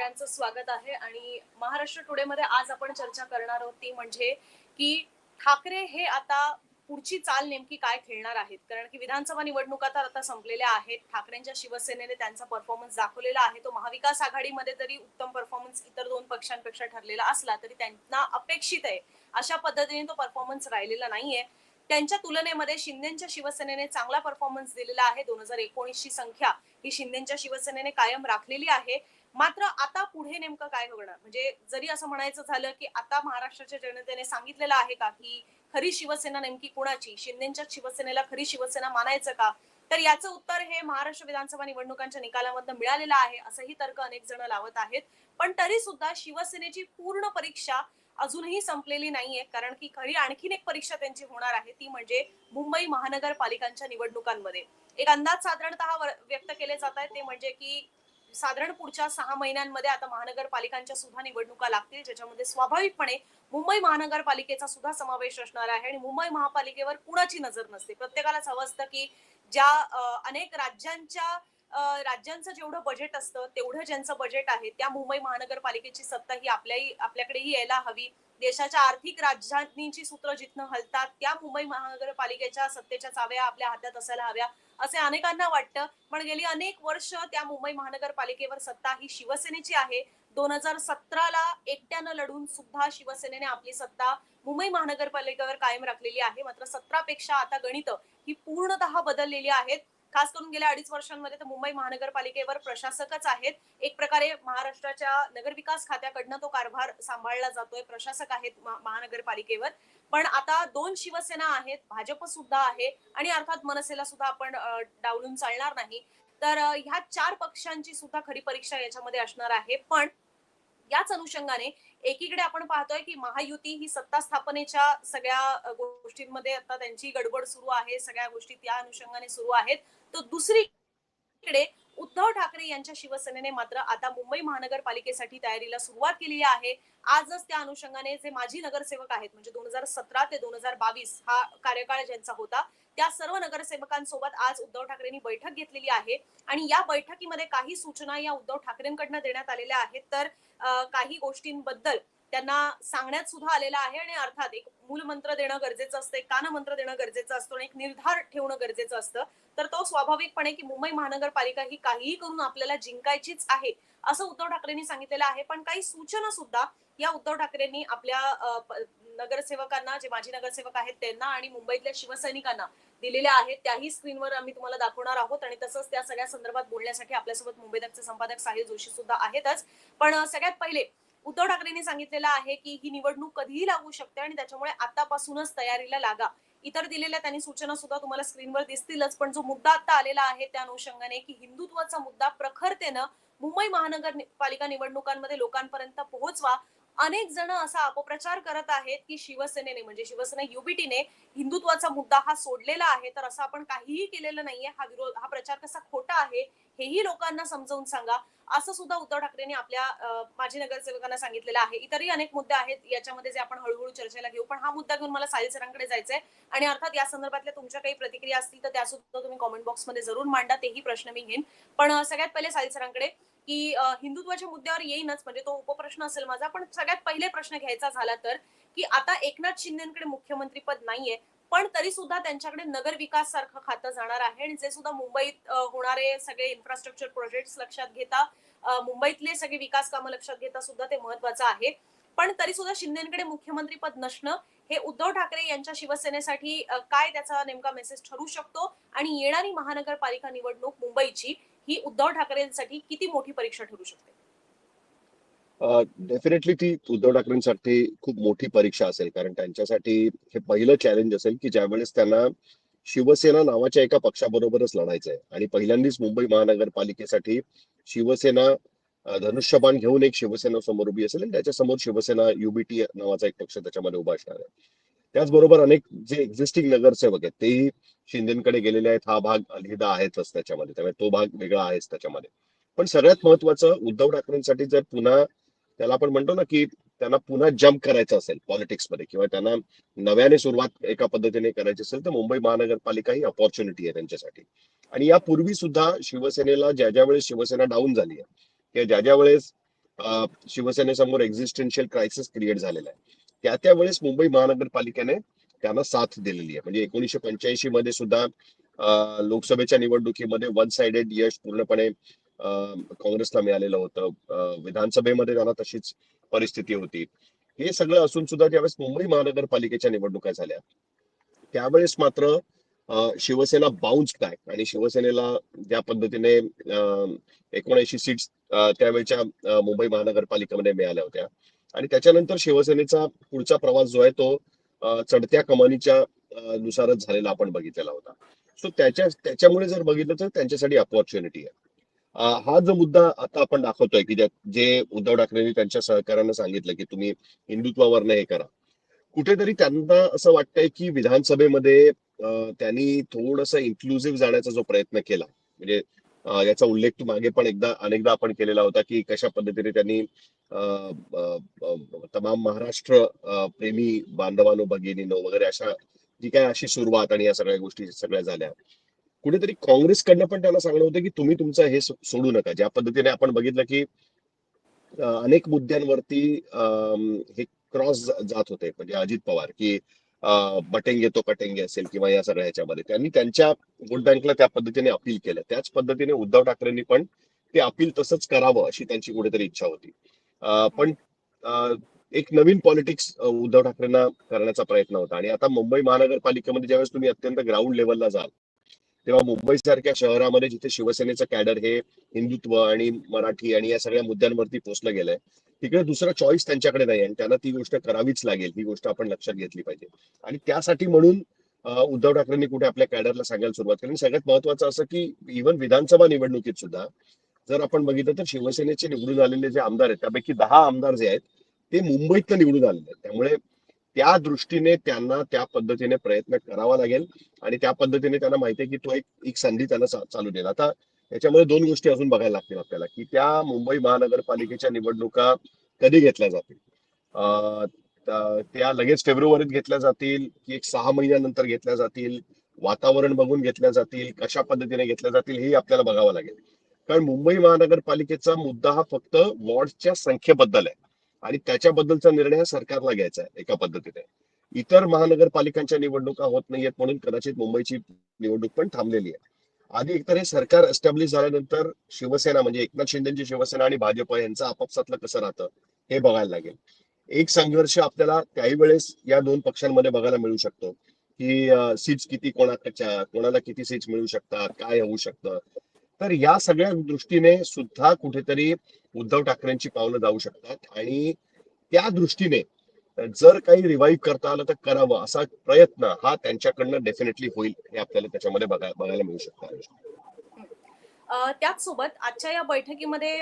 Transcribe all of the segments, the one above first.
सगळ्यांचं स्वागत आहे आणि महाराष्ट्र टुडे मध्ये आज आपण चर्चा करणार आहोत ती म्हणजे की ठाकरे हे आता पुढची चाल नेमकी काय खेळणार आहेत? कारण की विधानसभा निवडणुका तर आता संपलेल्या आहेत. ठाकरेंच्या शिवसेनेने त्यांचा परफॉर्मन्स दाखवलेला आहे. तो महाविकास आघाडीमध्ये तरी उत्तम परफॉर्मन्स इतर दोन पक्षांपेक्षा ठरलेला असला तरी त्यांना अपेक्षित आहे. अशा पद्धतीने तो परफॉर्मन्स राहिलेला नाहीये. त्यांच्या तुलनेमध्ये शिंदेच्या शिवसेनेने चांगला परफॉर्मन्स दिलेला आहे. दोन हजार एकोणीसची संख्या ही शिंदेच्या शिवसेनेने कायम राखलेली आहे. मात्र आता पुढे नेमकं काय होणार? म्हणजे जरी असं म्हणायचं झालं की आता महाराष्ट्राच्या जनतेने सांगितलेलं आहे का की खरी शिवसेना नेमकी कुणाची? शिंदेच्या शिवसेनेला खरी शिवसेना मानायचं का? तर याचं उत्तर हे महाराष्ट्र विधानसभा निवडणुकांच्या निकालामधनं मिळालेलं आहे असंही तर्क अनेक जण लावत आहेत. पण तरी सुद्धा शिवसेनेची पूर्ण परीक्षा अजूनही संपलेली नाहीये कारण की खरी आणखीन एक परीक्षा त्यांची होणार आहे ती म्हणजे मुंबई महानगरपालिकांच्या निवडणुकांमध्ये. एक अंदाज साधारणतः व्यक्त केले जात आहेत ते म्हणजे की साधारण पुढच्या सहा महिन्यांमध्ये आता महानगरपालिकांच्या सुद्धा निवडणुका लागतील ज्याच्यामध्ये स्वाभाविकपणे मुंबई महानगरपालिकेचा सुद्धा समावेश असणार आहे आणि मुंबई महापालिकेवर कुणाची नजर नसते. प्रत्येकालाच हवं असतं की ज्या अनेक राज्यांच्या राज्यांचं जेवढं बजेट असतं तेवढं ज्यांचं बजेट आहे त्या मुंबई महानगरपालिकेची सत्ता ही आपल्याही आपल्याकडेही यायला हवी. देशाच्या आर्थिक राजधानीची सूत्र जिथनं हलतात त्या मुंबई महानगरपालिकेच्या सत्तेच्या चाव्या आपल्या हातात असायला हव्या असे अनेकांना वाटतं. पण गेली अनेक वर्ष त्या मुंबई महानगरपालिकेवर सत्ता ही शिवसेनेची आहे. दोन हजार सतराला एकट्यानं लढून सुद्धा शिवसेनेने आपली सत्ता मुंबई महानगरपालिकेवर कायम राखलेली आहे. मात्र सतरापेक्षा आता गणित ही पूर्णतः बदललेली आहेत. खास करून गेल्या अडीच वर्षांमध्ये तर मुंबई महानगरपालिकेवर प्रशासकच आहेत. एक प्रकारे महाराष्ट्राच्या नगरविकास खात्याकडनं तो कारभार सांभाळला जातोय. प्रशासक आहेत महानगरपालिकेवर. पण आता दोन शिवसेना आहेत. भाजप सुद्धा आहे आणि अर्थात मनसेला सुद्धा आपण डावलून चालणार नाही. तर ह्या चार पक्षांची सुद्धा खरी परीक्षा याच्यामध्ये असणार आहे. पण याच अनुषंगाने एकीकडे आपण पाहतोय की महायुती ही सत्ता स्थापनेच्या सगळ्या गोष्टींमध्ये आता त्यांची गडबड सुरू आहे. सगळ्या गोष्टी त्या अनुषंगाने सुरू आहेत. तर दुसरीकडे उद्धव ठाकरे यांच्या शिवसेनेने मात्र आता मुंबई महानगरपालिकेसाठी तयारीला सुरुवात केलेली आहे. आजच त्या अनुषंगाने जे माजी नगरसेवक आहेत म्हणजे दोन हजार सतरा ते दोन हजार बावीस हा कार्यकाळ ज्यांचा होता त्या सर्व नगरसेवकांसोबत आज उद्धव ठाकरेंनी बैठक घेतलेली आहे. आणि या बैठकीमध्ये काही सूचना या उद्धव ठाकरेंकडनं देण्यात आलेल्या आहेत. तर काही गोष्टींबद्दल त्यांना सांगण्यात सुद्धा आलेला आहे आणि अर्थात एक मूलमंत्र देणं गरजेचं असतं एक कानमंत्र देणं गरजेचं असतं आणि एक निर्धार ठेवणं गरजेचं असतं. तर तो स्वाभाविकपणे की मुंबई महानगरपालिका ही काहीही करून आपल्याला जिंकायचीच आहे असं उद्धव ठाकरेंनी सांगितलेलं आहे. पण काही सूचना सुद्धा या उद्धव ठाकरेंनी आपल्या नगरसेवकांना जे माजी नगरसेवक आहेत त्यांना आणि मुंबईतल्या शिवसैनिकांना दिलेल्या आहेत त्याही स्क्रीनवर आम्ही तुम्हाला दाखवणार आहोत आणि तसंच त्या सगळ्या संदर्भात बोलण्यासाठी आपल्यासोबत मुंबई संपादक साहिल जोशी सुद्धा आहेतच. पण सगळ्यात पहिले उद्धव ठाकरेंनी सांगितलेलं आहे की ही निवडणूक कधीही लागू शकते आणि त्याच्यामुळे आतापासूनच तयारीला लागा. इतर दिलेल्या त्यांनी सूचना सुद्धा तुम्हाला स्क्रीनवर दिसतीलच पण जो मुद्दा आता आलेला आहे त्या अनुषंगाने की हिंदुत्वाचा मुद्दा प्रखरतेनं मुंबई महानगरपालिका निवडणुकांमध्ये लोकांपर्यंत पोहोचवा अनेक जण असा अपप्रचार करत आहेत की शिवसेनेने म्हणजे शिवसेना युबीटीने हिंदुत्वाचा मुद्दा हा सोडलेला आहे. तर असं आपण काहीही केलेलं नाहीये. हा विरोध हा प्रचार कसा खोटा आहे हेही लोकांना समजावून सांगा. असं सुद्धा उद्धव ठाकरेंनी आपल्या माजी नगरसेवकांना सांगितलेलं आहे. इतरही अनेक मुद्दे आहेत. याच्यामध्ये जे आपण हळूहळू चर्चेला घेऊ. पण हा मुद्दा घेऊन मला साहिल सरांकडे जायचंय. आणि अर्थात या संदर्भातल्या तुमच्या काही प्रतिक्रिया असतील तर त्या सुद्धा तुम्ही कॉमेंट बॉक्समध्ये जरूर मांडा. तेही प्रश्न मी घेईन. पण सगळ्यात पहिले साहिल सरांकडे. की हिंदुत्वाच्या मुद्द्यावर येईनच म्हणजे तो उपप्रश्न असेल माझा. पण सगळ्यात पहिले प्रश्न घ्यायचा झाला तर की आता एकनाथ शिंदेकडे मुख्यमंत्री पद नाहीये पण तरी सुद्धा त्यांच्याकडे नगर विकास सारखं खातं जाणार आहे आणि जे सुद्धा मुंबईत होणारे सगळे इन्फ्रास्ट्रक्चर प्रोजेक्ट लक्षात घेता मुंबईतले सगळे विकास कामं लक्षात घेता सुद्धा ते महत्वाचं आहे. पण तरी सुद्धा शिंदेकडे मुख्यमंत्री पद नसणं हे उद्धव ठाकरे यांच्या शिवसेनेसाठी काय त्याचा नेमका मेसेज ठरू शकतो? आणि येणारी महानगरपालिका निवडणूक मुंबईची ही उद्धव ठाकरेंसाठी किती मोठी परीक्षा ठरू शकते? डेफिनेटली ती उद्धव ठाकरेंसाठी खूप मोठी परीक्षा असेल कारण त्यांच्यासाठी हे पहिलं चॅलेंज असेल की ज्यावेळेस त्यांना शिवसेना नावाच्या एका पक्षाबरोबरच लढायचं आहे आणि पहिल्यांदाच मुंबई महानगरपालिकेसाठी शिवसेना धनुष्यबाण घेऊन एक शिवसेना समोर उभी असेल आणि त्याच्यासमोर शिवसेना युबीटी नावाचा एक पक्ष त्याच्यामध्ये उभा असणार आहे. त्याचबरोबर अनेक जे एक्झिस्टिंग नगरसेवक आहेत तेही शिंदेकडे गेलेले आहेत. हा भाग अलहिदा आहेच त्याच्यामध्ये. त्यामुळे तो भाग वेगळा आहेच त्याच्यामध्ये. पण सगळ्यात महत्वाचं उद्धव ठाकरेंसाठी जर पुन्हा त्याला आपण म्हणतो ना की त्यांना पुन्हा जम्प करायचं असेल पॉलिटिक्समध्ये किंवा त्यांना नव्याने सुरुवात एका पद्धतीने करायची असेल तर मुंबई महानगरपालिका ही अपॉर्च्युनिटी आहे त्यांच्यासाठी. आणि यापूर्वी सुद्धा शिवसेनेला ज्या ज्या वेळेस शिवसेना डाऊन झाली आहे किंवा ज्या ज्या वेळेस शिवसेनेसमोर एक्झिस्टेन्शियल क्रायसिस क्रिएट झालेला आहे त्या त्यावेळेस मुंबई महानगरपालिकेने त्यांना साथ दिलेली आहे. म्हणजे एकोणीसशे पंच्याऐंशी मध्ये सुद्धा अं, लोकसभेच्या निवडणुकीमध्ये वन साइडेड यश पूर्णपणे अं, काँग्रेसला मिळालेलं होतं. विधानसभेमध्ये त्यांना तशीच परिस्थिती होती. हे सगळं असून सुद्धा ज्यावेळेस मुंबई महानगरपालिकेच्या निवडणुका झाल्या त्यावेळेस मात्र शिवसेना बाउन्स बॅक आणि शिवसेनेला ज्या पद्धतीने एकोणऐंशी सीट्स त्यावेळेच्या मुंबई महानगरपालिकेमध्ये मिळाल्या होत्या. आणि त्याच्यानंतर शिवसेनेचा पुढचा प्रवास जो आहे तो चढत्या कमानीच्या नुसारच झालेला आपण बघितलेला होता. सो त्याच्या त्याच्यामुळे जर बघितलं तर त्यांच्यासाठी अपॉर्च्युनिटी आहे. हा जो मुद्दा आता आपण दाखवतोय की जे उद्धव ठाकरेंनी त्यांच्या सहकाऱ्यांना सांगितलं की तुम्ही हिंदुत्वावरनं हे करा. कुठेतरी त्यांना असं वाटतंय की विधानसभेमध्ये त्यांनी थोडस इन्क्लुझिव्ह जाण्याचा जो प्रयत्न केला. म्हणजे याचा उल्लेख तू मागे पण एकदा अनेकदा आपण केलेला होता की कशा पद्धतीने त्यांनी तमाम महाराष्ट्र प्रेमी बांधवानो भगिनीनो वगैरे अशा जी काय अशी सुरुवात आणि या सगळ्या गोष्टी सगळ्या झाल्या. कुठेतरी काँग्रेसकडनं पण त्यांना सांगणं होतं की तुम्ही तुमचं हे सोडू नका. ज्या पद्धतीने आपण बघितलं की अनेक मुद्द्यांवरती हे क्रॉस जात होते. म्हणजे अजित पवार की बटेंगे तो कटेंगे असेल किंवा या सगळ्या ह्याच्यामध्ये. त्यांनी त्यांच्या वोट बँकला त्या पद्धतीने अपील केलं. त्याच पद्धतीने उद्धव ठाकरेंनी पण ते अपील तसंच करावं अशी त्यांची कुठेतरी इच्छा होती. पण एक नवीन पॉलिटिक्स उद्धव ठाकरेंना करण्याचा प्रयत्न होता. आणि आता मुंबई महानगरपालिकेमध्ये ज्यावेळेस तुम्ही अत्यंत ग्राउंड लेवलला जाल तेव्हा मुंबई सारख्या शहरामध्ये जिथे शिवसेनेचं कॅडर हे हिंदुत्व आणि मराठी आणि या सगळ्या मुद्द्यांवरती पोचलं गेलंय तिकडे दुसरा चॉईस त्यांच्याकडे नाही आणि त्यांना ती गोष्ट करावीच लागेल ही गोष्ट आपण लक्षात घेतली पाहिजे. आणि त्यासाठी म्हणून उद्धव ठाकरेंनी कुठे आपल्या कॅडरला सांगायला सुरुवात केली. सगळ्यात महत्वाचं असं की इव्हन विधानसभा निवडणुकीत सुद्धा जर आपण बघितलं तर शिवसेनेचे निवडून आलेले जे आमदार आहेत त्यापैकी दहा आमदार जे आहेत ते मुंबईतनं निवडून आलेले आहेत. त्यामुळे त्या दृष्टीने त्यांना त्या पद्धतीने प्रयत्न करावा लागेल आणि त्या पद्धतीने त्यांना माहिती आहे की तो एक एक संधी त्यांना चालू देईल. आता याच्यामध्ये दोन गोष्टी अजून बघायला लागतील आपल्याला की त्या मुंबई महानगरपालिकेच्या निवडणुका कधी घेतल्या जातील? अं, त्या लगेच फेब्रुवारीत घेतल्या जातील की एक सहा महिन्यानंतर घेतल्या जातील? वातावरण बघून घेतल्या जातील? कशा पद्धतीने घेतल्या जातील? हे आपल्याला बघावं लागेल. कारण मुंबई महानगरपालिकेचा मुद्दा हा फक्त वॉर्डच्या संख्येबद्दल आहे. आणि त्याच्याबद्दलचा निर्णय हा सरकारला घ्यायचा आहे एका पद्धतीने. इतर महानगरपालिकांच्या निवडणुका होत नाहीयेत म्हणून कदाचित मुंबईची निवडणूक पण थांबलेली आहे. आधी एकतर हे सरकार एस्टॅब्लिश झाल्यानंतर शिवसेना म्हणजे एकनाथ शिंदेची शिवसेना आणि भाजप यांचं आपापसातलं कसं राहतं हे बघायला लागेल. एक संघर्ष आपल्याला त्याही वेळेस या दोन पक्षांमध्ये बघायला मिळू शकतो. की सीट्स किती कोणाच्या कोणाला किती सीट्स मिळू शकतात काय होऊ शकतं. तर या सगळ्या दृष्टीने सुद्धा कुठेतरी उद्धव ठाकरेंची पावलं जाऊ शकतात. आणि त्या दृष्टीने जर काही रिवाईव्ह करता आलं तर करावं असा प्रयत्न हा त्यांच्याकडनं डेफिनेटली होईल हे आपल्याला त्याच्यामध्ये बघायला मिळू शकतं. त्याचसोबत आजच्या या बैठकीमध्ये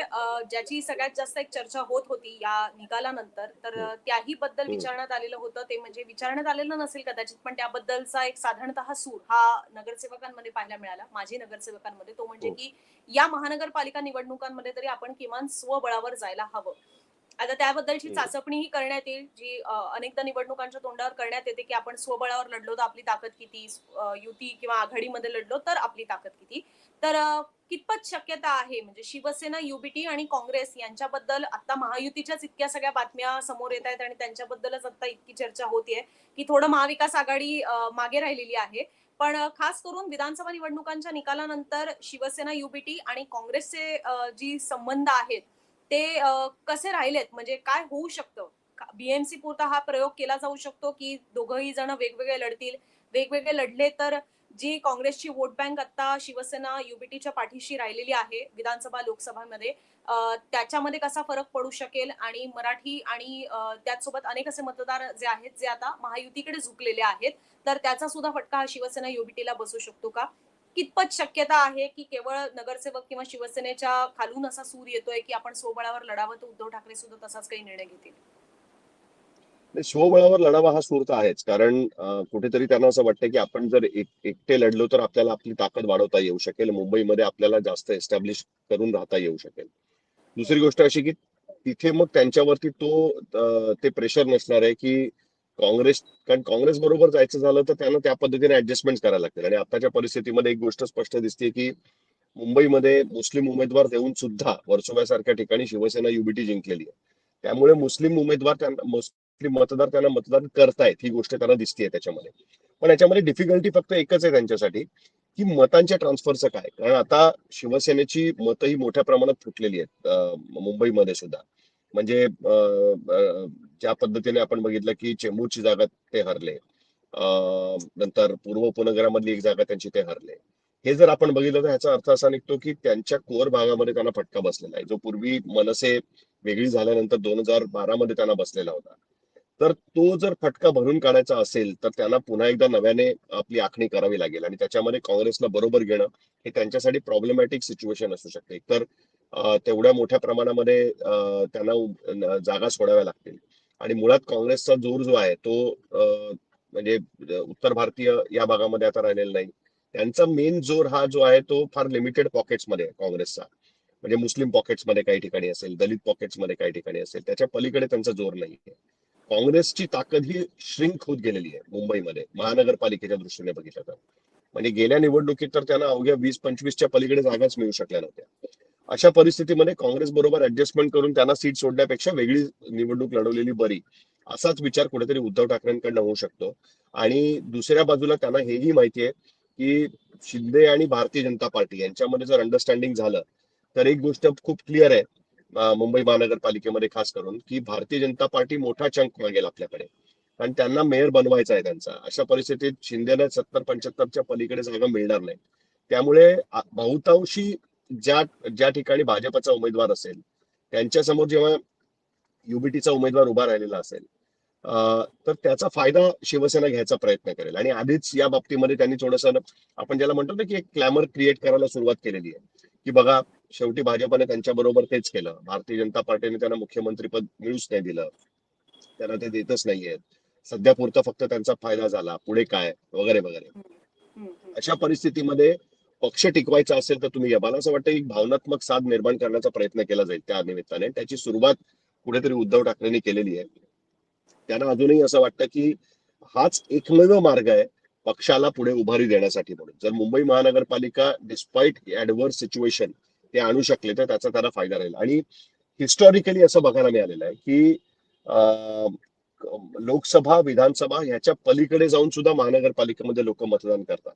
ज्याची सगळ्यात जास्त एक चर्चा होत होती या निकालानंतर तर त्याही बद्दल. विचारण्यात आलेलं होतं ते म्हणजे विचारण्यात आलेलं नसेल कदाचित पण त्याबद्दलचा एक साधारणतः सूर हा नगरसेवकांमध्ये पाहायला मिळाला माजी नगरसेवकांमध्ये तो म्हणजे हो. की या महानगरपालिका निवडणुकांमध्ये तरी आपण किमान स्वबळावर जायला हवं आता त्याबद्दलची हम्म. चाचपणी ही करण्यात येईल जी अनेकदा निवडणुकांच्या तोंडावर करण्यात येते की आपण स्वबळावर लढलो तर आपली ताकद किती युती किंवा आघाडीमध्ये लढलो तर आपली ताकद किती. तर कितपत शक्यता आहे? म्हणजे शिवसेना युबीटी आणि काँग्रेस यांच्याबद्दल आता महायुतीच्याच इतक्या सगळ्या बातम्या समोर येत आहेत आणि त्यांच्याबद्दलच आता इतकी चर्चा होतीये की थोडं महाविकास आघाडी मागे राहिलेली आहे. पण खास करून विधानसभा निवडणुकांच्या निकालानंतर शिवसेना युबीटी आणि काँग्रेसचे जी संबंध आहेत ते कसे राहिलेत? म्हणजे काय होऊ शकतं? बीएमसी पुरता हा प्रयोग केला जाऊ शकतो की दोघही जण वेगवेगळे लढतील? वेगवेगळे लढले तर जी काँग्रेसची वोट बँक आता शिवसेना युबीटीच्या पाठीशी राहिलेली आहे विधानसभा लोकसभामध्ये त्याच्यामध्ये कसा फरक पडू शकेल? आणि मराठी आणि त्याचसोबत अनेक असे मतदार जे आहेत जे आता महायुतीकडे झुकलेले आहेत तर त्याचा सुद्धा फटका हा शिवसेना युबीटीला बसू शकतो का? कितपत शक्यता आहे की केवळ नगरसेवक किंवा शिवसेनेच्या खालून असा सूर येतोय की आपण स्वबळावर लढावं तर उद्धव ठाकरे सुद्धा तसाच काही निर्णय घेतील? स्वबळावर लढावा हा सूर तर आहेच. कारण कुठेतरी त्यांना असं वाटतं की आपण जर एक एकटे लढलो तर आपल्याला आपली ताकद वाढवता येऊ शकेल. मुंबईमध्ये आपल्याला जास्त एस्टॅब्लिश करून राहता येऊ शकेल. दुसरी गोष्ट अशी की तिथे मग त्यांच्यावरती तो ते प्रेशर नसणार आहे की काँग्रेस कारण काँग्रेस बरोबर जायचं झालं तर त्यांना त्या पद्धतीने ऍडजस्टमेंट करायला लागतील. आणि आताच्या परिस्थितीमध्ये एक गोष्ट स्पष्ट दिसते की मुंबईमध्ये मुस्लिम उमेदवार देऊन सुद्धा वर्सोव्यासारख्या ठिकाणी शिवसेना युबीटी जिंकलेली आहे. त्यामुळे मुस्लिम उमेदवार त्यांना मुस्लिम मतदार त्यांना मतदान करतायत ही गोष्ट त्यांना दिसतीये त्याच्यामध्ये. पण याच्यामध्ये डिफिकल्टी फक्त एकच आहे त्यांच्यासाठी की मतांच्या ट्रान्सफरचं काय? कारण आता शिवसेनेची मतं ही मोठ्या प्रमाणात फुटलेली आहेत मुंबईमध्ये सुद्धा. म्हणजे ज्या पद्धतीने आपण बघितलं की चेंबूरची जागा ते हरले. नंतर पूर्व उपनगरामधली एक जागा त्यांची ते हरले. हे जर आपण बघितलं तर ह्याचा अर्थ असा निघतो की त्यांच्या कोर भागामध्ये त्यांना फटका बसलेला आहे. जो पूर्वी मनसे वेगळी झाल्यानंतर दोन हजार बारा मध्ये त्यांना बसलेला होता. तर तो जर फटका भरून काढायचा असेल तर त्यांना पुन्हा एकदा नव्याने आपली आखणी करावी लागेल आणि त्याच्यामध्ये काँग्रेसला बरोबर घेणं हे त्यांच्यासाठी प्रॉब्लेमॅटिक सिच्युएशन असू शकते. तर तेवढ्या मोठ्या प्रमाणामध्ये त्यांना जागा सोडाव्या लागतील. आणि मुळात काँग्रेसचा जोर जो आहे तो म्हणजे उत्तर भारतीय या भागामध्ये आता राहिलेला नाही. त्यांचा मेन जोर हा जो आहे तो फार लिमिटेड पॉकेट्समध्ये आहे काँग्रेसचा. म्हणजे मुस्लिम पॉकेट्समध्ये काही ठिकाणी असेल दलित पॉकेट्समध्ये काही ठिकाणी असेल त्याच्या पलीकडे त्यांचा जोर नाही आहे. काँग्रेसची ताकद ही श्रिंक होत गेलेली आहे मुंबईमध्ये महानगरपालिकेच्या दृष्टीने बघितलं तर. म्हणजे गेल्या निवडणुकीत तर त्यांना अवघ्या वीस पंचवीसच्या पलीकडे जागाच मिळू शकल्या नव्हत्या. अशा परिस्थितीमध्ये काँग्रेस बरोबर ऍडजस्टमेंट करून त्यांना सीट सोडण्यापेक्षा वेगळी निवडणूक लढवलेली बरी. असाच विचार कुठेतरी उद्धव ठाकरेंकडनं होऊ शकतो. आणि दुसऱ्या बाजूला त्यांना हेही माहिती आहे की शिंदे आणि भारतीय जनता पार्टी यांच्यामध्ये जर अंडरस्टँडिंग झालं तर एक गोष्ट खूप क्लिअर आहे मुंबई महानगरपालिकेमध्ये खास करून की भारतीय जनता पार्टी मोठा चंक मागेल आपल्याकडे. कारण त्यांना मेयर बनवायचा आहे त्यांचा. अशा परिस्थितीत शिंदेला सत्तर पंच्याहत्तरच्या पलीकडे जागा मिळणार नाही. त्यामुळे बहुतांशी ज्या ज्या ठिकाणी भाजपचा उमेदवार असेल त्यांच्यासमोर जेव्हा युबीटीचा उमेदवार उभा राहिलेला असेल तर त्याचा फायदा शिवसेना घ्यायचा प्रयत्न करेल. आणि आधीच या बाबतीमध्ये त्यांनी थोडंसं आपण ज्याला म्हणतो ना की एक क्लॅमर क्रिएट करायला सुरुवात केलेली आहे. की बघा शेवटी भाजपने त्यांच्या बरोबर तेच केलं. भारतीय जनता पार्टीने त्यांना मुख्यमंत्रीपद मिळूच नाही दिलं. त्यांना ते देतच नाहीयेत सध्या पुरता फक्त त्यांचा फायदा झाला. पुढे काय? वगैरे वगैरे. अशा परिस्थितीमध्ये पक्ष टिकवायचा असेल तर तुम्ही या मला असं वाटतं एक भावनात्मक साध निर्माण करण्याचा प्रयत्न केला जाईल त्या निमित्ताने. त्याची सुरुवात कुठेतरी उद्धव ठाकरेंनी केलेली आहे. त्यांना अजूनही असं वाटतं की हाच एकमेव मार्ग आहे पक्षाला पुढे उभारी देण्यासाठी म्हणून. जर मुंबई महानगरपालिका डिस्पाईट ऍडव्हर्स सिच्युएशन ते आणू शकले तर त्याचा त्याला फायदा राहील. आणि हिस्टॉरिकली असं बघायला मिळालेलं आहे की लोकसभा विधानसभा ह्याच्या पलीकडे जाऊन सुद्धा महानगरपालिकेमध्ये लोक मतदान करतात.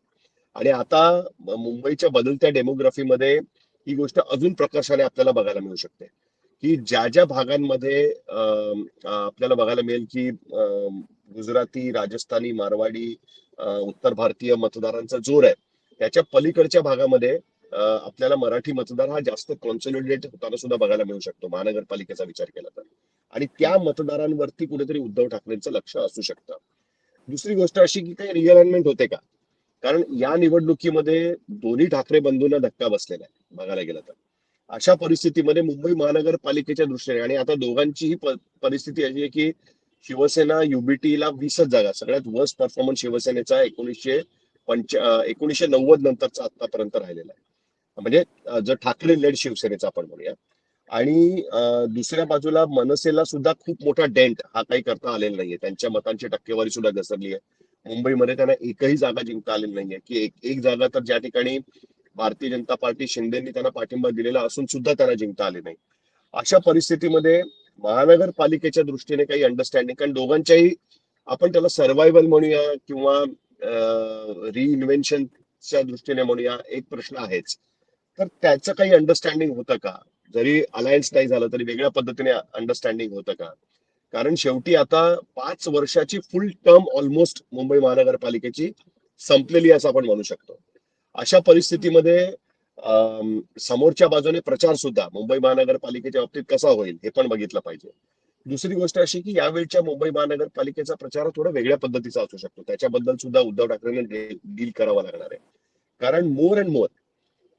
आणि आता मुंबईच्या बदलत्या डेमोग्राफीमध्ये ही गोष्ट अजून प्रकर्षाने आपल्याला बघायला मिळू शकते. की ज्या ज्या भागांमध्ये आपल्याला बघायला मिळेल की गुजराती राजस्थानी मारवाडी उत्तर भारतीय मतदारांचा जोर आहे त्याच्या पलीकडच्या भागामध्ये आपल्याला मराठी मतदार हा जास्त कॉन्सोलिडेट होताना सुद्धा बघायला मिळू शकतो महानगरपालिकेचा विचार केला तर. आणि त्या मतदारांवरती कुठेतरी उद्धव ठाकरेंचं लक्ष असू शकतं. दुसरी गोष्ट अशी की काही रिअलाइनमेंट होते का? कारण या निवडणुकीमध्ये दोन्ही ठाकरे बंधूंना धक्का बसलेला आहे बघायला गेलं तर. अशा परिस्थितीमध्ये मुंबई महानगरपालिकेच्या दृष्टीने आणि आता दोघांचीही परिस्थिती अशी आहे की शिवसेना युबीटीला वीसच जागा सगळ्यात वर्स्ट परफॉर्मन्स शिवसेनेचा एकोणीसशे पंच एकोणीसशे नव्वद नंतरचा आतापर्यंत राहिलेला आहे. म्हणजे जर ठाकरे लेड शिवसेनेचा आपण म्हणूया. आणि दुसऱ्या बाजूला मनसेला सुद्धा खूप मोठा डेंट हा काही करता आलेला नाहीये. त्यांच्या मतांची टक्केवारी सुद्धा घसरली आहे. मुंबईमध्ये त्यांना एकही जागा जिंकता आलेली नाहीये. की एक एक जागा तर ज्या ठिकाणी भारतीय जनता पार्टी शिंदेनी त्यांना पाठिंबा दिलेला असून सुद्धा त्यांना जिंकता आले नाही. अशा परिस्थितीमध्ये महानगरपालिकेच्या दृष्टीने काही अंडरस्टँडिंग कारण दोघांच्याही आपण त्याला सर्व्हायवल म्हणूया किंवा रिइन्व्हेन्शनच्या दृष्टीने म्हणूया एक प्रश्न आहेच. तर त्याचं काही अंडरस्टँडिंग होतं का? जरी अलायन्स नाही झालं तरी वेगळ्या पद्धतीने अंडरस्टँडिंग होतं का? कारण शेवटी आता पाच वर्षाची फुल टर्म ऑलमोस्ट मुंबई महानगरपालिकेची संपलेली असं आपण म्हणू शकतो. अशा परिस्थितीमध्ये समोरच्या बाजूने प्रचार सुद्धा मुंबई महानगरपालिकेच्या बाबतीत कसा होईल हे पण बघितलं पाहिजे. दुसरी गोष्ट अशी की यावेळच्या मुंबई महानगरपालिकेचा प्रचार थोडा वेगळ्या पद्धतीचा असू शकतो. त्याच्याबद्दल सुद्धा उद्धव ठाकरेंना डील करावा लागणार आहे. कारण मोर अँड मोर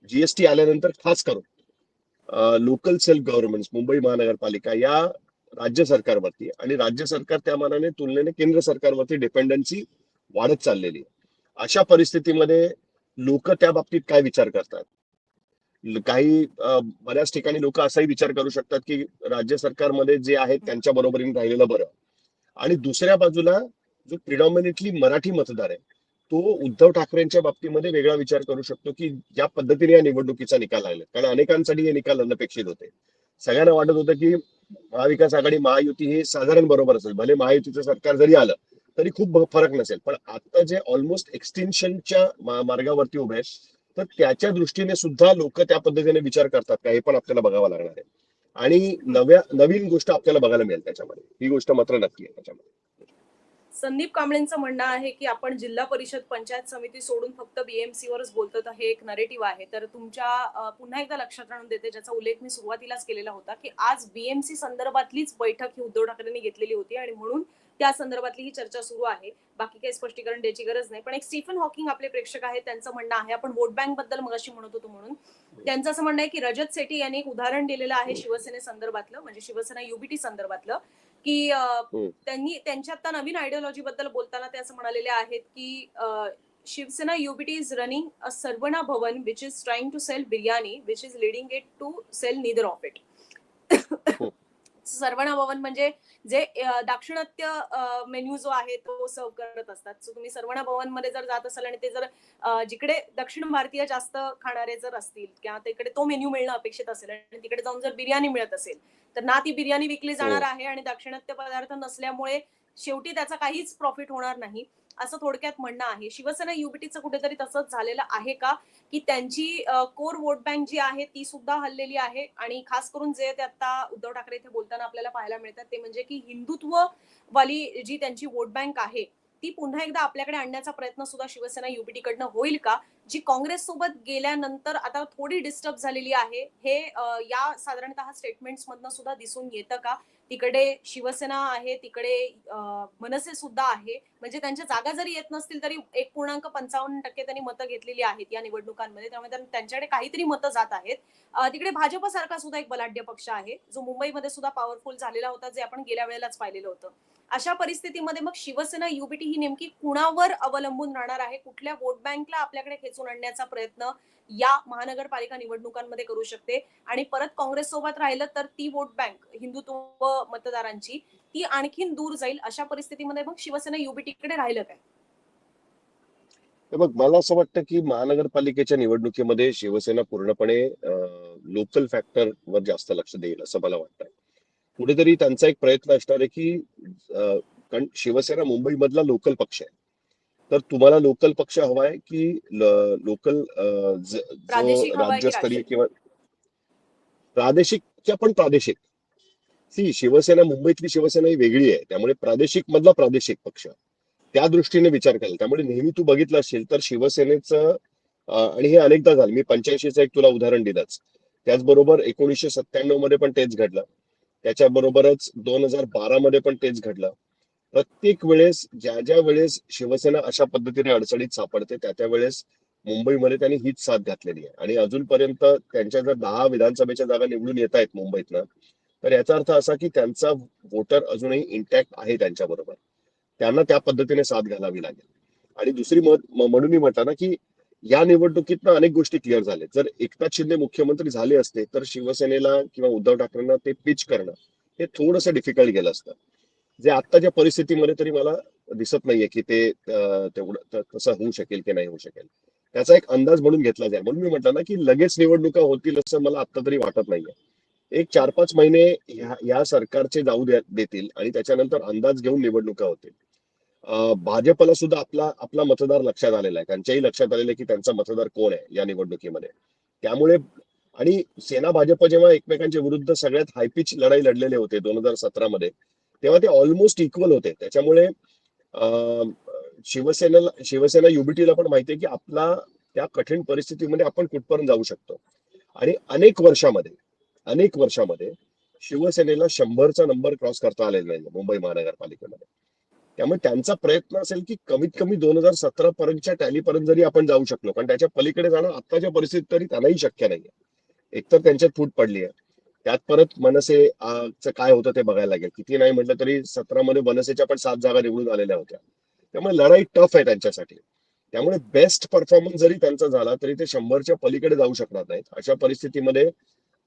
जीएसटी आल्यानंतर खास करून लोकल सेल्फ गव्हर्नमेंट मुंबई महानगरपालिका या राज्य सरकारवरती आणि राज्य सरकार त्या मानाने तुलनेने केंद्र सरकारवरती डिपेंडन्सी वाढत चाललेली आहे. अशा परिस्थितीमध्ये लोक त्या बाबतीत काय विचार करतात? काही बऱ्याच ठिकाणी लोक असाही विचार करू शकतात की राज्य सरकारमध्ये जे आहेत त्यांच्या बरोबरीने राहिलेलं बरं. आणि दुसऱ्या बाजूला जो प्रिडॉमिनेटली मराठी मतदार आहे तो उद्धव ठाकरेंच्या बाबतीमध्ये वेगळा विचार करू शकतो की ज्या पद्धतीने या निवडणुकीचा निकाल लागला. कारण अनेकांसाठी हे निकाल अनपेक्षित होते. सगळ्यांना वाटत होतं की महाविकास आघाडी महायुती हे साधारण बरोबर असेल. भले महायुतीचं सरकार जरी आलं तरी खूप फरक नसेल. पण आता जे ऑलमोस्ट एक्सटेन्शनच्या मार्गावरती उभे आहेत तर त्याच्या दृष्टीने सुद्धा लोक त्या पद्धतीने विचार करतात का? हे पण आपल्याला बघावं लागणार आहे. आणि नव्या नवीन गोष्ट आपल्याला बघायला मिळेल त्याच्यामध्ये. ही गोष्ट मात्र नक्की आहे त्याच्यामध्ये. संदीप कांबळेंचं म्हणणं आहे की आपण जिल्हा परिषद पंचायत समिती सोडून फक्त बीएमसी वरच बोलतो तर हे एक नरेटिव्ह आहे. तर तुमच्या पुन्हा एकदा लक्षात आणून देते ज्याचा उल्लेख मी सुरुवातीलाच केलेला होता की आज बीएमसी संदर्भातलीच बैठक ही उद्धव ठाकरेंनी घेतलेली होती आणि म्हणून त्या संदर्भातली ही चर्चा सुरू आहे. बाकी काही स्पष्टीकरण द्यायची गरज नाही. पण एक स्टीफन हॉकिंग आपले प्रेक्षक आहेत त्यांचं म्हणणं आहे आपण वोट बँकबद्दल मगाशी म्हणत होतो म्हणून. त्यांचं असं म्हणणं आहे की रजत सेठी यांनी एक उदाहरण दिलेलं आहे शिवसेने संदर्भातलं म्हणजे शिवसेना युबीटी संदर्भातलं. की. त्यांनी त्यांच्या आता नवीन आयडिओलॉजी बद्दल बोलताना ते असं म्हणालेले आहेत की Shiv Sena UBT is running a Saravana Bhavan which is trying to sell biryani which is leading it to sell neither of it Saravana Bhavan म्हणजे जे दाक्षिणात्य मेन्यू जो आहे तो सर्व करत असतात. सो तुम्ही सर्वणा भवनमध्ये जर जात असाल आणि ते जर जिकडे दक्षिण भारतीय जास्त खाणारे जर असतील किंवा तिकडे तो मेन्यू मिळणं अपेक्षित असेल आणि तिकडे जाऊन जर बिर्याणी मिळत असेल तर ना ती बिर्याणी विकली जाणार आहे आणि दाक्षिणात्य पदार्थ नसल्यामुळे शेवटी त्याचा काहीच प्रॉफिट होणार नाही. असं थोडक्यात म्हणणं आहे. शिवसेना युबीटीचं कुठेतरी तसंच झालेलं आहे का? की त्यांची कोर वोट बँक जी आहे ती सुद्धा हल्लेली आहे आणि खास करून जे ते आता उद्धव ठाकरे इथे बोलताना आपल्याला पाहायला मिळतात ते म्हणजे की हिंदुत्व वाली जी त्यांची वोट बँक आहे ती पुन्हा एकदा आपल्याकडे आणण्याचा प्रयत्न सुद्धा शिवसेना युबीटी कडनं होईल का? जी काँग्रेस सोबत गेल्यानंतर आता थोडी डिस्टर्ब झालेली आहे हे या साधारणतः स्टेटमेंट्स मधनं सुद्धा दिसून येतं का? तिकडे शिवसेना आहे तिकडे मनसे सुद्धा आहे. म्हणजे त्यांच्या जागा जरी येत नसतील तरी एक पूर्णांक पंचावन्न टक्के त्यांनी मतं घेतलेली आहेत या निवडणुकांमध्ये. त्यामुळे त्यांच्याकडे काहीतरी मतं जात आहेत. तिकडे भाजप सारखा सुद्धा एक बलाढ्य पक्ष आहे जो मुंबईमध्ये सुद्धा पॉवरफुल झालेला होता जे आपण गेल्या वेळेलाच पाहिलेलं होतं. अशा परिस्थितीमध्ये मग शिवसेना युबीटी ही नेमकी कुणावर अवलंबून राहणार आहे? कुठल्या वोट बँकला आपल्याकडे खेचून आणण्याचा प्रयत्न या महानगरपालिका निवडणुकांमध्ये करू शकते. आणि परत काँग्रेस सोबत राहिलं तर ती वोट बँक हिंदुत्व मतदारांची ती आणखीन दूर जाईल अशा परिस्थितीमध्ये मग शिवसेना युबीटीकडे राहिलं काय? बघ मला असं वाटतं की महानगरपालिकेच्या निवडणुकीमध्ये शिवसेना पूर्णपणे लोकल फॅक्टर वर जास्त लक्ष देईल असं मला वाटतं कुठेतरी त्यांचा एक प्रयत्न असणार आहे की कारण शिवसेना मुंबई मधला लोकल पक्ष आहे. तर तुम्हाला लोकल पक्ष हवाय की लोकल राज्यस्तरीय? किंवा प्रादेशिकच्या पण प्रादेशिक. सी शिवसेना मुंबईतली शिवसेना ही वेगळी आहे. त्यामुळे प्रादेशिक मधला प्रादेशिक पक्ष. त्या दृष्टीने विचार केला. त्यामुळे नेहमी तू बघितलं असेल तर शिवसेनेचं आणि हे अनेकदा झालं. मी पंच्याऐंशीचं एक तुला उदाहरण दिलंच. त्याचबरोबर एकोणीसशे सत्त्याण्णवमध्ये पण तेच घडलं. त्याच्याबरोबरच दोन हजार बारा मध्ये पण तेच घडलं. प्रत्येक वेळेस ज्या ज्या वेळेस शिवसेना अशा पद्धतीने अडचणीत सापडते त्या त्या वेळेस मुंबईमध्ये त्यांनी हीच साथ घातलेली आहे. आणि अजूनपर्यंत त्यांच्या जर दहा विधानसभेच्या जागा निवडून येत आहेत मुंबईतनं तर याचा अर्थ असा की त्यांचा वोटर अजूनही इंटॅक्ट आहे त्यांच्याबरोबर. त्यांना त्या पद्धतीने साथ घालावी लागेल. आणि दुसरी मत म्हणून मी म्हटलं ना की या निवडणुकीतनं अनेक गोष्टी क्लिअर झाल्या. जर एकनाथ शिंदे मुख्यमंत्री झाले असते तर शिवसेनेला किंवा उद्धव ठाकरेंना ते पिच करणं हे थोडंसं डिफिकल्ट गेलं असतं. जे आत्ताच्या परिस्थितीमध्ये तरी मला दिसत नाहीये की ते तेवढं तसं होऊ शकेल की नाही होऊ शकेल. त्याचा एक अंदाज म्हणून घेतला जाईल म्हणून मी म्हटलं ना की लगेच निवडणुका होतील असं मला आता तरी वाटत नाहीये. एक चार पाच महिने या सरकारचे जाऊ देतील आणि त्याच्यानंतर अंदाज घेऊन निवडणुका होतील. भाजपला सुद्धा आपला आपला मतदार लक्षात आलेला आहे. त्यांच्याही लक्षात आलेलं आहे की त्यांचा मतदार कोण आहे या निवडणुकीमध्ये. त्यामुळे आणि सेना भाजप जेव्हा एकमेकांच्या विरुद्ध सगळ्यात हायपिच लढाई लढलेले होते दोन हजार सतरा मध्ये तेव्हा ते ऑलमोस्ट इक्वल होते. त्याच्यामुळे शिवसेनेला शिवसेना युबीटीला पण माहिती आहे की आपला त्या कठीण परिस्थितीमध्ये आपण कुठपर्यंत जाऊ शकतो. आणि अनेक वर्षामध्ये अनेक वर्षामध्ये शिवसेनेला शंभरचा नंबर क्रॉस करता आलेला नाही मुंबई महानगरपालिकेमध्ये. त्यामुळे त्यांचा प्रयत्न असेल की कमीत कमी दोन हजार सतरा पर्यंतच्या टॅलीपर्यंत जरी आपण जाऊ शकलो कारण त्याच्या पलीकडे जाणं आत्ताच्या परिस्थितीत तरी त्यांनाही शक्य नाहीये. एकतर त्यांच्यात फूट पडली आहे त्यात परत मनसे काय होतं ते बघायला लागेल. किती नाही म्हटलं तरी सतरामध्ये मनसेच्या पण सात जागा निवडून आलेल्या होत्या. त्यामुळे लढाई टफ आहे त्यांच्यासाठी. त्यामुळे बेस्ट परफॉर्मन्स जरी त्यांचा झाला तरी ते शंभरच्या पलीकडे जाऊ शकणार नाहीत. अशा परिस्थितीमध्ये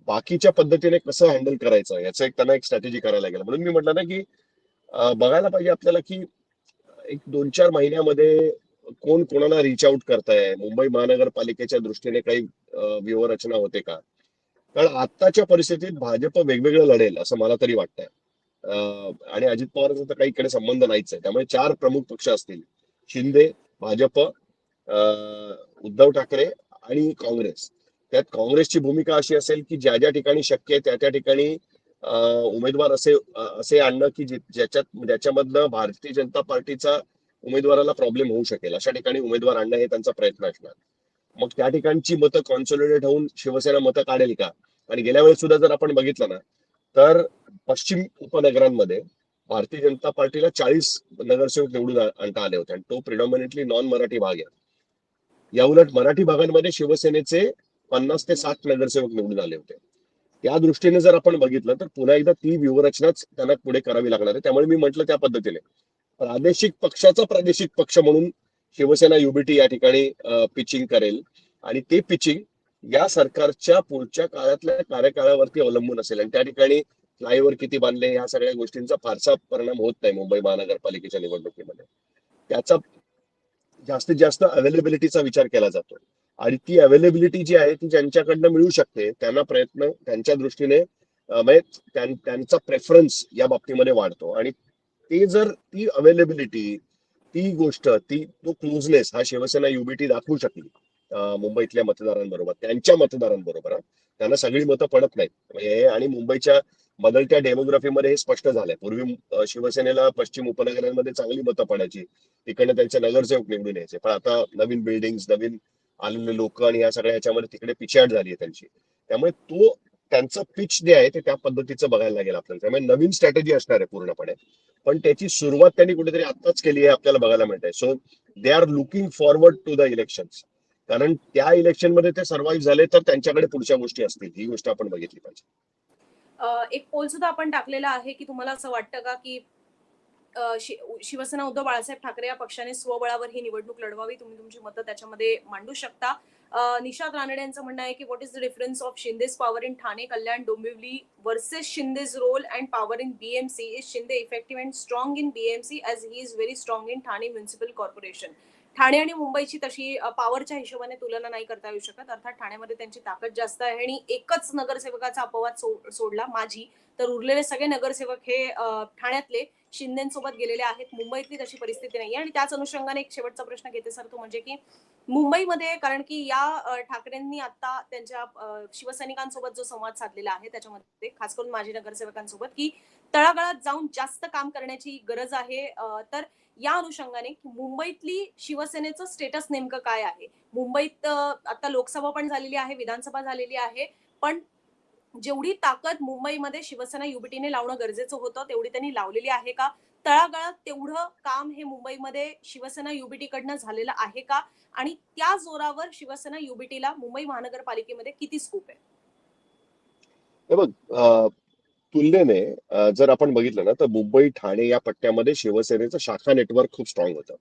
बाकीच्या पद्धतीने कसं हँडल करायचं याचं एक त्यांना एक स्ट्रॅटेजी करायला लागेल. म्हणून मी म्हटलं ना की बघायला पाहिजे आपल्याला की एक दोन चार महिन्यामध्ये कोण कोणाला रिच आउट करताय? मुंबई महानगरपालिकेच्या दृष्टीने काही व्यूहरचना होते का? कारण आत्ताच्या परिस्थितीत भाजप वेगवेगळं लढेल असं मला तरी वाटतंय. आणि अजित पवारांचा तर काही इकडे संबंध नाहीच आहे त्यामुळे चार प्रमुख पक्ष असतील. शिंदे भाजप उद्धव ठाकरे आणि काँग्रेस. त्यात काँग्रेसची भूमिका अशी असेल की ज्या ज्या ठिकाणी शक्य आहे त्या त्या ठिकाणी उमेदवार असे असे आणणं की ज्याच्यात ज्याच्यामधनं भारतीय जनता पार्टीचा उमेदवाराला प्रॉब्लेम होऊ शकेल. अशा ठिकाणी उमेदवार आणणं हे त्यांचा प्रयत्न असणार. मग त्या ठिकाणची मतं कॉन्सोलिडेट होऊन शिवसेना मतं काढेल का? आणि गेल्या वेळेस सुद्धा जर आपण बघितलं ना तर पश्चिम उपनगरांमध्ये भारतीय जनता पार्टीला चाळीस नगरसेवक निवडून आणता आले होते. आणि तो प्रिडॉमिनेटली नॉन मराठी भाग आहे. या उलट मराठी भागांमध्ये शिवसेनेचे पन्नास ते साठ नगरसेवक निवडून आले होते. त्या दृष्टीने जर आपण बघितलं तर पुन्हा एकदा ती व्यूहरचनाच त्यांना पुढे करावी लागणार आहे. त्यामुळे मी म्हटलं त्या पद्धतीने. प्रादेशिक पक्षाचा प्रादेशिक पक्ष म्हणून शिवसेना युबीटी या ठिकाणी पिचिंग करेल. आणि ते पिचिंग या सरकारच्या पुढच्या काळातल्या कार्यकाळावरती अवलंबून असेल. आणि त्या ठिकाणी फ्लायओव्हर किती बांधले या सगळ्या गोष्टींचा फारसा परिणाम होत नाही मुंबई महानगरपालिकेच्या निवडणुकीमध्ये. त्याचा जास्तीत जास्त अवेलेबिलिटीचा विचार केला जातो. आणि ती अवेलेबिलिटी जी आहे ती ज्यांच्याकडनं मिळू शकते त्यांना प्रयत्न त्यांच्या दृष्टीने म्हणजे त्यांचा प्रेफरन्स या बाबतीमध्ये वाढतो. आणि ते जर ती अवेलेबिलिटी ती गोष्ट ती तो क्लोजनेस हा शिवसेना युबीटी दाखवू शकली मुंबईतल्या मतदारांबरोबर त्यांच्या मतदारांबरोबर त्यांना सगळी मतं पडत नाहीत. हे आणि मुंबईच्या बदलत्या डेमोग्राफीमध्ये हे स्पष्ट झालंय. पूर्वी शिवसेनेला पश्चिम उपनगरांमध्ये चांगली मतं पडायची तिकडनं त्यांचे नगरसेवक निवडून यायचे. पण आता नवीन बिल्डिंग नवीन आलेले लोक आणि या सगळ्या ह्याच्यामध्ये तिकडे पिछाड झाली आहे त्यांची. त्यामुळे तो त्यांचं पिच जे आहे ते त्या पद्धतीचं बघायला लागेल आपल्याला. त्यामुळे नवीन स्ट्रॅटेजी असणार आहे पूर्णपणे. पण त्याची सुरुवात त्यांनी कुठेतरी आत्ताच केली आहे आपल्याला बघायला मिळत आहे so they are looking forward to the election कारण त्या इलेक्शनमध्ये ते सर्व्हाइव्ह झाले तर त्यांच्याकडे पुढच्या गोष्टी असतील. ही गोष्ट आपण बघितली पाहिजे. एक पोल सुद्धा आपण टाकलेला आहे की तुम्हाला असं वाटतं का की शिवसेना उद्धव बाळासाहेब ठाकरे या पक्षाने स्वबळावर ही निवडणूक लढवावी. तुम्ही तुमची मतं त्याच्यामध्ये मांडू शकता. अ, निशाद रानडे यांचं म्हणणं आहे की what is the difference of Shinde's power in Thane Kalyan Dombivli versus Shinde's role and power in BMC is Shinde effective and strong in BMC as he is very strong in Thane municipal corporation Thane आणि मुंबईची तशी पॉवरच्या हिशोबाने तुलना नाही करता येऊ शकत. अर्थात ठाण्यामध्ये त्यांची ताकद जास्त आहे आणि एकच नगरसेवकाचा अपवाद सोडला माझी तर उरलेले सगळे नगरसेवक हे ठाण्यातले शिंदेसोबत गेलेले आहेत. मुंबईतली तशी परिस्थिती नाही आणि त्याच अनुषंगाने एक शेवटचा प्रश्न घेते सर तो म्हणजे की मुंबईमध्ये कारण की या ठाकरेंनी आता त्यांच्या शिवसैनिकांसोबत जो संवाद साधलेला आहे त्याच्यामध्ये खास करून माजी नगरसेवकांसोबत की तळागाळात जाऊन जास्त काम करण्याची गरज आहे. तर या अनुषंगाने मुंबईतली शिवसेनेचं स्टेटस नेमकं काय आहे? मुंबईत आता लोकसभा पण झालेली आहे विधानसभा झालेली आहे पण जेवढी ताकद मुंबईमध्ये शिवसेना युबीटीने लावणं गरजेचं होतं तेवढी त्यांनी लावलेली आहे का? तळागाळात तेवढं काम हे मुंबईमध्ये शिवसेना युबीटी कडनं झालेलं आहे का? आणि त्या जोरावर शिवसेना युबीटीला मुंबई महानगरपालिकेमध्ये किती स्कोप आहे? बघ तुलनेने जर आपण बघितलं ना तर मुंबई ठाणे या पट्ट्यामध्ये शिवसेनेचं शाखा नेटवर्क खूप स्ट्रॉंग होतं.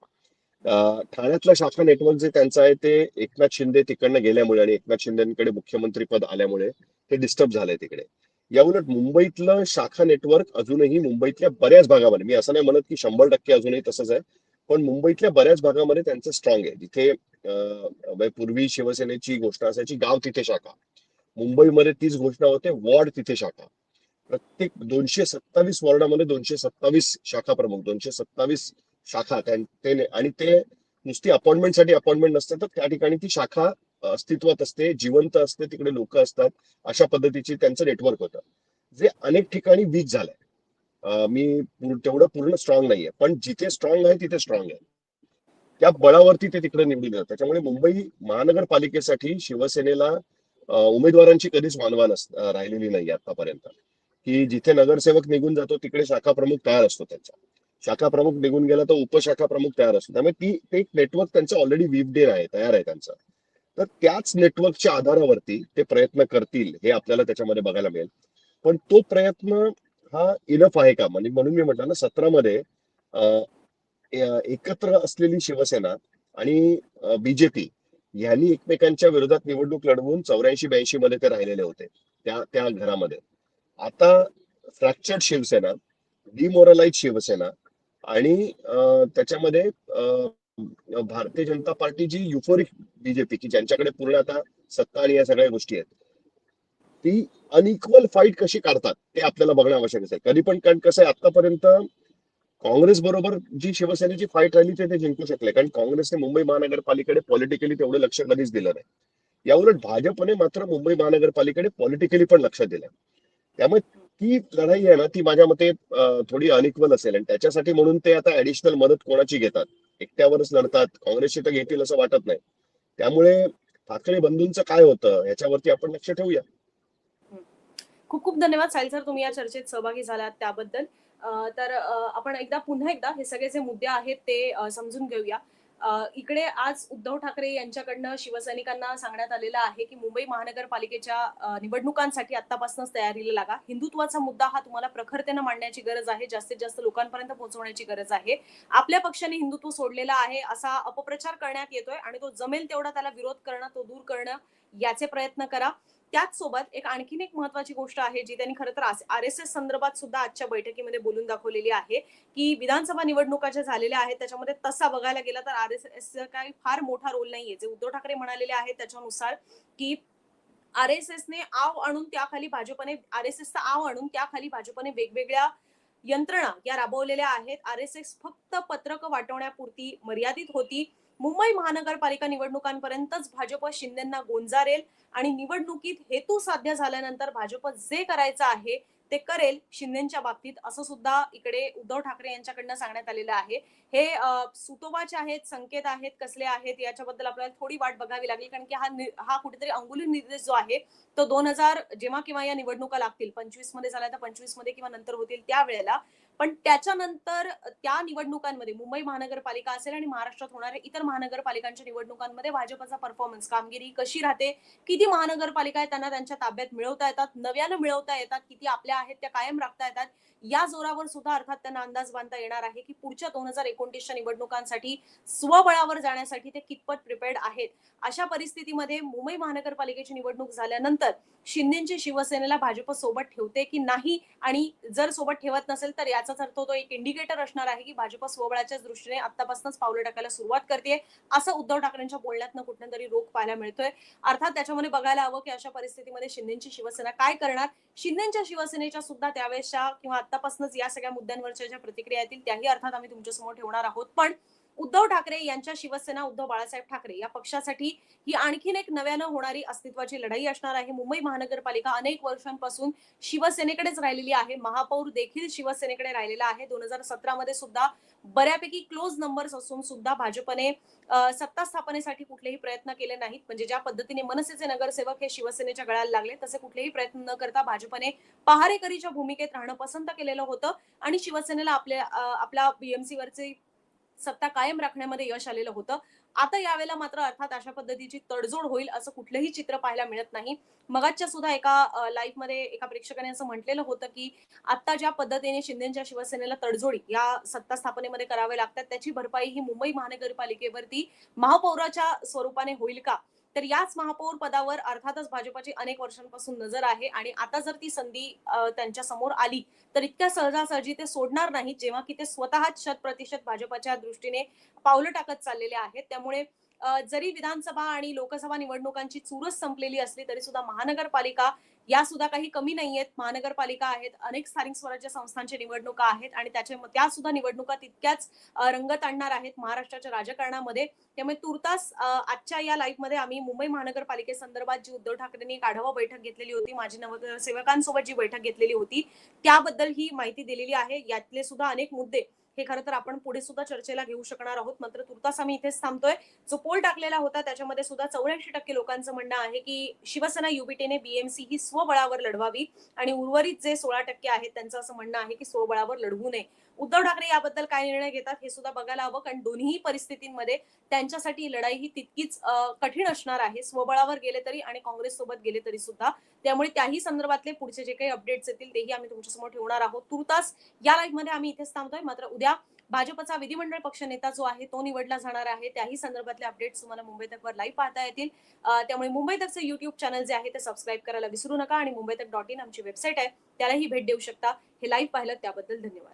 ठाण्यातलं शाखा नेटवर्क जे त्यांचं आहे ते एकनाथ शिंदे तिकडनं गेल्यामुळे आणि एकनाथ शिंदेकडे मुख्यमंत्री पद आल्यामुळे ते डिस्टर्ब झालंय तिकडे. याउलट मुंबईतलं शाखा नेटवर्क अजूनही मुंबईतल्या बऱ्याच भागामध्ये मी असं नाही म्हणत की शंभर टक्के अजूनही तसंच आहे पण मुंबईतल्या बऱ्याच भागामध्ये त्यांचं स्ट्रॉंग आहे. जिथे म्हणजे पूर्वी शिवसेनेची घोषणा असायची गाव तिथे शाखा. मुंबईमध्ये तीच घोषणा होते वॉर्ड तिथे शाखा. प्रत्येक दोनशे सत्तावीस वॉर्डामध्ये दोनशे सत्तावीस शाखा प्रमुख दोनशे सत्तावीस शाखा. आणि ते नुसती अपॉइंटमेंटसाठी अपॉइंटमेंट नसते तर त्या ठिकाणी ती शाखा अस्तित्वात असते जिवंत असते तिकडे लोक असतात अशा पद्धतीची त्यांचं नेटवर्क होतं. जे अनेक ठिकाणी वीक झालंय. मी तेवढं पूर्ण स्ट्रॉंग नाहीये पण जिथे स्ट्रॉंग आहे तिथे स्ट्रॉंग आहे. त्या बळावरती ते तिकडे निवडून येतात. त्याच्यामुळे मुंबई महानगरपालिकेसाठी शिवसेनेला उमेदवारांची कधीच मानवा नस राहिलेली नाही आतापर्यंत. की जिथे नगरसेवक निघून जातो तिकडे शाखा प्रमुख तयार असतो त्यांचा. शाखा प्रमुख निघून गेला तर उपशाखा प्रमुख तयार असतो. त्यामुळे ती ते एक नेटवर्क त्यांचं ऑलरेडी विवडेड आहे तयार आहे त्यांचं. तर त्याच नेटवर्कच्या आधारावरती ते प्रयत्न करतील हे आपल्याला त्याच्यामध्ये बघायला मिळेल. पण तो प्रयत्न हा इनफ आहे का? म्हणजे म्हणून मी म्हटलं ना सत्रामध्ये एकत्र असलेली शिवसेना आणि बीजेपी यांनी एकमेकांच्या विरोधात निवडणूक लढवून चौऱ्याऐंशी ब्याऐंशी मध्ये ते राहिलेले होते त्या त्या घरामध्ये. आता फ्रॅक्चर्ड शिवसेना डिमोरलाइज शिवसेना आणि त्याच्यामध्ये भारतीय जनता पार्टी जी युफोरिक बीजेपी की ज्यांच्याकडे पूर्ण आता सत्ता आणि या सगळ्या गोष्टी आहेत ती अनइक्वल फाईट कशी काढतात ते आपल्याला बघणं आवश्यक असेल. कधी पण कारण कसं आहे आतापर्यंत काँग्रेस बरोबर जी शिवसेनेची फाईट राहिली ते ते जिंकू शकले. कारण काँग्रेसने मुंबई महानगरपालिकेकडे पॉलिटिकली तेवढं लक्ष कधीच दिलं नाही. याउलट भाजपने मात्र मुंबई महानगरपालिकेकडे पॉलिटिकली पण लक्ष दिलं त्यामुळे ती लढाई आहे ना ती माझ्या मते थोडी अनिक्वल असेल. आणि त्याच्यासाठी म्हणून ते आता ऍडिशनल मदत कोणाची घेतात? एकट्यावरच लढतात. काँग्रेसची तर घेतील असं वाटत नाही. त्यामुळे ठाकरे बंधूंचं काय होतं याच्यावरती आपण लक्ष ठेवूया. खूप खूप धन्यवाद साहिल सर तुम्ही या चर्चेत सहभागी झालात त्याबद्दल. तर आपण एकदा पुन्हा एकदा हे सगळे जे मुद्दे आहेत ते समजून घेऊया. इकडे आज उद्धव ठाकरे यांच्याकडनं शिवसैनिकांना सांगण्यात आलेलं आहे की मुंबई महानगरपालिकेच्या निवडणुकांसाठी आतापासूनच तयारीला लागा. हिंदुत्वाचा मुद्दा हा तुम्हाला प्रखरतेनं मांडण्याची गरज आहे जास्तीत जास्त लोकांपर्यंत पोहोचवण्याची गरज आहे. आपल्या पक्षाने हिंदुत्व सोडलेलं आहे असा अपप्रचार करण्यात येतोय आणि तो जमेल तेवढा त्याला विरोध करणं तो दूर करणं याचे प्रयत्न करा. त्याच सोबत एक आणखीन एक महत्वाची गोष्ट आहे जी त्यांनी खरं तर आर एस एस संदर्भात सुद्धा आजच्या बैठकीमध्ये बोलून दाखवलेली आहे की विधानसभा निवडणुका ज्या झालेल्या आहेत त्याच्यामध्ये तसा बघायला गेला तर आर एस एस काही फार मोठा रोल नाहीये. जे उद्धव ठाकरे म्हणालेले आहेत त्याच्यानुसार की आर एस एसने आव आणून त्याखाली भाजपने आर एस एसचा आव आणून त्याखाली भाजपने वेगवेगळ्या यंत्रणा या राबवलेल्या आहेत. आर एस एस फक्त पत्रक वाटवण्यापुरती मर्यादित होती. मुंबई महानगरपालिका निवडणुकांपर्यंतच भाजप शिंदेना गोंजारेल आणि निवडणुकीत हेतू साध्य झाल्यानंतर भाजप जे करायचं आहे ते करेल शिंदेच्या बाबतीत असं सुद्धा इकडे उद्धव ठाकरे यांच्याकडनं सांगण्यात आलेलं आहे. हे अं, सुतोवाच आहेत संकेत आहेत कसले आहेत याच्याबद्दल आपल्याला थोडी वाट बघावी लागेल कारण की हा हा कुठेतरी अंगुली निर्देश जो आहे तो दोन हजार जेव्हा किंवा या निवडणुका लागतील पंचवीसमध्ये झाल्या तर पंचवीसमध्ये किंवा नंतर होतील त्यावेळेला पण त्याच्यानंतर त्या निवडणुकांमध्ये मुंबई महानगरपालिका असेल आणि महाराष्ट्रात होणाऱ्या इतर महानगरपालिकांच्या निवडणुकांमध्ये भाजपचा परफॉर्मन्स कामगिरी कशी राहते किती महानगरपालिका आहेत त्यांना त्यांच्या ताब्यात मिळवता येतात नव्यानं मिळवता येतात किती आपल्या आहेत त्या कायम राखता येतात या जोरावर सुद्धा अर्थात त्यांना अंदाज बांधता येणार आहे की पुढच्या दोन हजार एकोणतीसच्या निवडणुकांसाठी स्वबळावर जाण्यासाठी ते कितपत प्रिपेअर्ड आहेत. अशा परिस्थितीमध्ये मुंबई महानगरपालिकेची निवडणूक झाल्यानंतर शिंदेची शिवसेनेला भाजप सोबत ठेवते की नाही आणि जर सोबत ठेवत नसेल तर याचाच अर्थ तो एक इंडिकेटर असणार आहे की भाजप स्वबळाच्या दृष्टीने आतापासूनच पावलं टाकायला सुरुवात करते असं उद्धव ठाकरेंच्या बोलण्यातनं कुठल्या तरी रोख पाहायला मिळतोय. अर्थात त्याच्यामध्ये बघायला हवं की अशा परिस्थितीमध्ये शिंदेची शिवसेना काय करणार? शिंदेच्या शिवसेनेच्या सुद्धा त्यावेळेसच्या किंवा आतापासूनच या सगळ्या मुद्द्यांवरच्या ज्या प्रतिक्रिया येतील त्याही अर्थात आम्ही तुमच्यासमोर ठेवणार आहोत. पण उद्धव ठाकरे यांच्या शिवसेना उद्धव बाळासाहेब ठाकरे या पक्षासाठी ही आणखीन एक नव्यानं होणारी अस्तित्वाची लढाई असणार आहे. मुंबई महानगरपालिका अनेक वर्षांपासून शिवसेनेकडेच राहिलेली आहे. महापौर देखील शिवसेनेकडे राहिलेला आहे. दोन हजार सतरामध्ये सुद्धा बऱ्यापैकी क्लोज नंबर्स असून सुद्धा भाजपने सत्ता स्थापनेसाठी कुठलेही प्रयत्न केले नाहीत. म्हणजे ज्या पद्धतीने मनसेचे नगरसेवक हे शिवसेनेच्या गळ्याला लागले तसे कुठलेही प्रयत्न न करता भाजपने पहारेकरीच्या भूमिकेत राहणं पसंत केलेलं होतं. आणि शिवसेनेला आपल्या आपला बीएमसी वरचे सत्ता कायम राखण्यामध्ये यश आलेलं होतं. आता यावेळेला मात्र अर्थात अशा पद्धतीची तडजोड होईल असं कुठलंही चित्र पाहायला मिळत नाही. मगाच्या सुद्धा एका लाईव्हमध्ये एका प्रेक्षकाने असं म्हटलेलं होतं की आता ज्या पद्धतीने शिंदेच्या शिवसेनेला तडजोडी या सत्ता स्थापनेमध्ये करावे लागतात त्याची भरपाई ही मुंबई महानगरपालिकेवरती महापौराच्या स्वरूपाने होईल का? तर याच महापौर पदावर अर्थातच भाजपची अनेक वर्षांपासून नजर आहे आणि आता जर ती संधी त्यांच्यासमोर आली तर इतक्या सहजासहजी ते सोडणार नाहीत जेव्हा की ते स्वतःच शत प्रतिशत भाजपच्या दृष्टीने पावलं टाकत चाललेले आहेत. त्यामुळे जरी विधानसभा आणि लोकसभा निवडणुकांची चुरस संपलेली असली तरी सुद्धा महानगरपालिका या सुद्धा काही कमी नाहीयेत. महानगरपालिका आहेत अनेक स्थानिक स्वराज्य संस्थांच्या निवडणुका आहेत आणि त्याच्या त्या सुद्धा निवडणुका तितक्याच रंगत आणणार आहेत महाराष्ट्राच्या राजकारणामध्ये. त्यामुळे तुर्तास आजच्या या लाईव्हमध्ये आम्ही मुंबई महानगरपालिकेसंदर्भात जी उद्धव ठाकरेंनी एक आढावा बैठक घेतलेली होती माजी नगरसेवकांसोबत जी बैठक घेतलेली होती त्याबद्दल ही माहिती दिलेली आहे. यातले सुद्धा अनेक मुद्दे हे खरं तर आपण पुढे सुद्धा चर्चेला घेऊ शकणार आहोत. मात्र तुर्तास आम्ही इथेच थांबतोय. जो पोल टाकलेला होता त्याच्यामध्ये सुद्धा चौऱ्याऐंशी टक्के लोकांचं म्हणणं आहे की शिवसेना युबीटीने बीएमसी ही स्वबळावर लढवावी आणि उर्वरित जे सोळा टक्के आहेत त्यांचं असं म्हणणं आहे की स्वबळावर लढवू नये. उद्धव ठाकरे याबद्दल काय निर्णय घेतात हे सुद्धा बघायला हवं कारण दोन्ही परिस्थितींमध्ये त्यांच्यासाठी लढाई ही तितकीच कठीण असणार आहे. स्वबळावर गेले तरी आणि काँग्रेस सोबत गेले तरी सुद्धा. त्यामुळे त्याही संदर्भातले पुढचे जे काही अपडेट्स येतील तेही आम्ही तुमच्यासमोर ठेवणार आहोत. तुर्तास या लाईव्हमध्ये आम्ही इथेच थांबतोय. मात्र उद्या भाजपचा विधिमंडळ पक्ष नेता जो आहे तो निवडला जाणार आहे. त्याही संदर्भातले अपडेट्स तुम्हाला मुंबई तकवर लाईव्ह पाहता येतील. त्यामुळे मुंबई तकचे युट्यूब चॅनल जे आहे ते सबस्क्राईब करायला विसरू नका आणि मुंबई तक डॉट इन आमची वेबसाईट आहे. त्यालाही भेट देऊ शकता. हे लाईव्ह पाहिलं त्याबद्दल धन्यवाद.